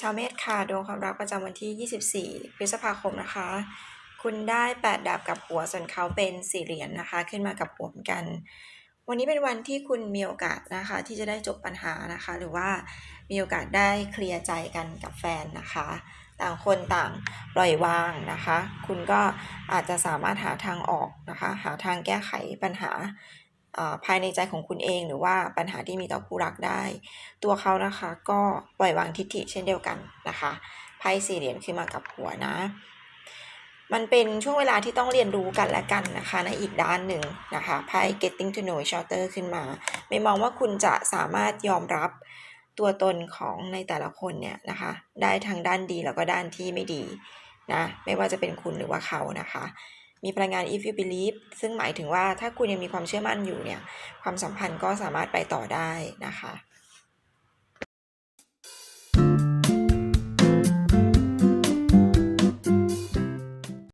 ชาวเมษค่ะดวงความรักประจำวันที่ 24 พฤษภาคมนะคะ คุณได้ 8 ดาบกับหัวส่วนเขาเป็นสี่เหรียญนะคะ ขึ้นมากับหัวเหมือนกัน วันนี้เป็นวันที่คุณมีโอกาสนะคะ ที่จะได้จบปัญหานะคะ หรือว่ามีโอกาสได้เคลียร์ใจกันกับแฟนนะคะ ต่างคนต่างปล่อยวางนะคะ คุณก็อาจจะสามารถหาทางออกนะคะ หาทางแก้ไขปัญหา ภายในใจของคุณเองหรือว่าปัญหาที่มีต่อคู่รักได้ ตัวเขานะคะก็ปล่อยวางทิฏฐิเช่นเดียวกันนะคะไพ่สี่เหรียญขึ้นมากับหัวนะ มันเป็นช่วงเวลาที่ต้องเรียนรู้กันและกันนะคะในอีกด้านหนึ่งนะคะไพ่ getting to know each other ขึ้นมา ไม่มองว่าคุณจะสามารถยอมรับตัวตนของในแต่ละคนเนี่ยนะคะได้ทั้งด้านดีแล้วก็ด้านที่ไม่ดีนะไม่ว่าจะเป็นคุณหรือว่าเขานะคะ มีพลังงาน if you believe ซึ่งหมายถึงว่าถ้าคุณยังมีความเชื่อมั่นอยู่เนี่ย ความสัมพันธ์ก็สามารถไปต่อได้นะคะ